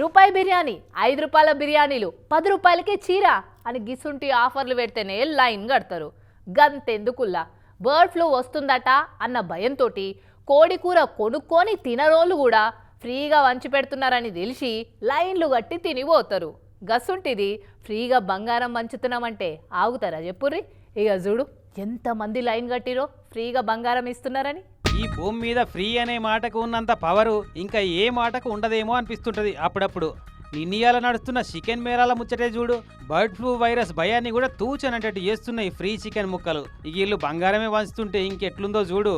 రూపాయి బిర్యానీ ఐదు రూపాయల బిర్యానీలు పది రూపాయలకే చీర అని గిసుంటి ఆఫర్లు పెడితేనే లైన్ కడతారు. గంతెందుకుల్లా? బర్డ్ ఫ్లూ వస్తుందట అన్న భయంతో కోడి కూర కొనుక్కొని తినరోళ్ళు కూడా ఫ్రీగా వంచి పెడుతున్నారని తెలిసి లైన్లు కట్టి తినిపోతారు. గసుంటిది ఫ్రీగా బంగారం వంచుతున్నామంటే ఆగుతారా చెప్పుర్రి? ఇక చూడు ఎంతమంది లైన్ కట్టిరో ఫ్రీగా బంగారం ఇస్తున్నారని. ఈ భూమి మీద ఫ్రీ అనే మాటకు ఉన్నంత పవరు ఇంకా ఏ మాటకు ఉండదేమో అనిపిస్తుంటది అప్పుడప్పుడు. నిన్నీయాల నడుస్తున్న చికెన్ మేరాల ముచ్చటే చూడు. బర్డ్ ఫ్లూ వైరస్ భయాన్ని కూడా తూచనటట్టు చేస్తున్నాయి ఫ్రీ చికెన్ ముక్కలు. ఇక వీళ్ళు బంగారమే వంచుతుంటే ఇంకెట్లుందో చూడు.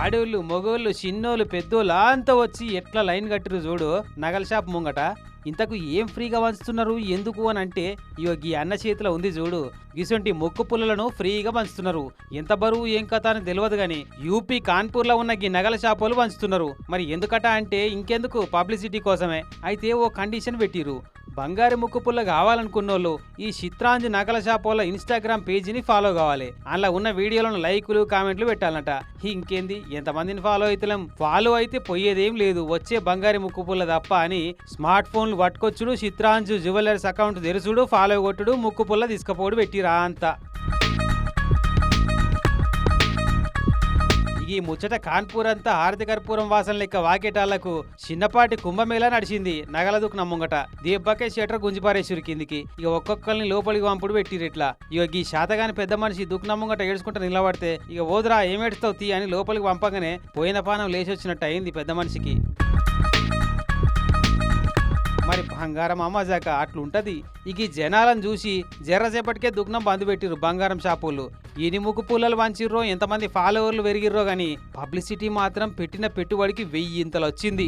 ఆడోళ్ళు మొగోళ్ళు చిన్నోళ్ళు పెద్దోళ్ళు అంతా వచ్చి ఎట్లా లైన్ కట్టిరు చూడు. నగల షాప్ ముంగట. ఇంతకు ఏం ఫ్రీగా వంచుతున్నారు ఎందుకు అని అంటే ఇగో గీ అన్న చేతిలో ఉంది చూడు. గిసొంటి మొక్కు పుల్లలను ఫ్రీగా పంచుతున్నారు ఎంత బరువు ఏం కథ అని తెలియదు గాని యూపీ కాన్పూర్లో ఉన్న గీ నగల షాపులు పంచుతున్నారు మరి ఎందుకట అంటే ఇంకెందుకు పబ్లిసిటీ కోసమే. అయితే ఓ కండిషన్ పెట్టిరు బంగారు ముక్కు పుల్ల కావాలనుకున్నోళ్ళు ఈ చిత్రాంజి నగల షాప్ వాళ్ళ ఇన్స్టాగ్రామ్ పేజీని ఫాలో కావాలి. అలా ఉన్న వీడియోలను లైకులు కామెంట్లు పెట్టాలన్నట. ఇంకేంది? ఎంతమందిని ఫాలో అవుతలేం ఫాలో అయితే పోయేదేం లేదు. వచ్చే బంగారు ముక్కు పుల్ల తప్ప అని స్మార్ట్ ఫోన్లు పట్టుకొచ్చుడు చిత్రాంజు జ్యువెలర్స్ అకౌంట్ తెరుచుడు ఫాలో కొట్టుడు ముక్కు పుల్ల తీసుకపోడు పెట్టిరా అంతా. ఈ ముచ్చట కాన్పూర్ అంతా హారతి కర్పూరం వాసన లెక్క వాకేటాలకు చిన్నపాటి కుంభమేళా నడిచింది నగల దుఃఖ ముంగట. దీపకే షటర్ గుంజిపారేశ్వరి కిందికి. ఇక ఒక్కొక్కరిని లోపలికి పంపుడు పెట్టిరిట్లా. ఇక ఈ శాతగాని పెద్ద మనిషి దుఃఖ ముంగట ఏడుచుకుంటూ నిలబడితే ఇక ఓదురా ఏమేడుస్తావు తీ అని లోపలికి పంపగానే పోయిన పానం లేచి వచ్చినట్టు అయింది పెద్ద మనిషికి. మరి బంగారం అమ్మజాక అట్లుంటది. ఇక జనాలను చూసి జర్రసేపటికే దుగ్నం బంద్ పెట్టిర్రు బంగారం షాపులు. ఇనిముకు పుల్లలు వంచిర్రో ఎంతమంది ఫాలోవర్లు పెరిగిర్రో గాని పబ్లిసిటీ మాత్రం పెట్టిన పెట్టుబడికి వెయ్యి ఇంతలు వచ్చింది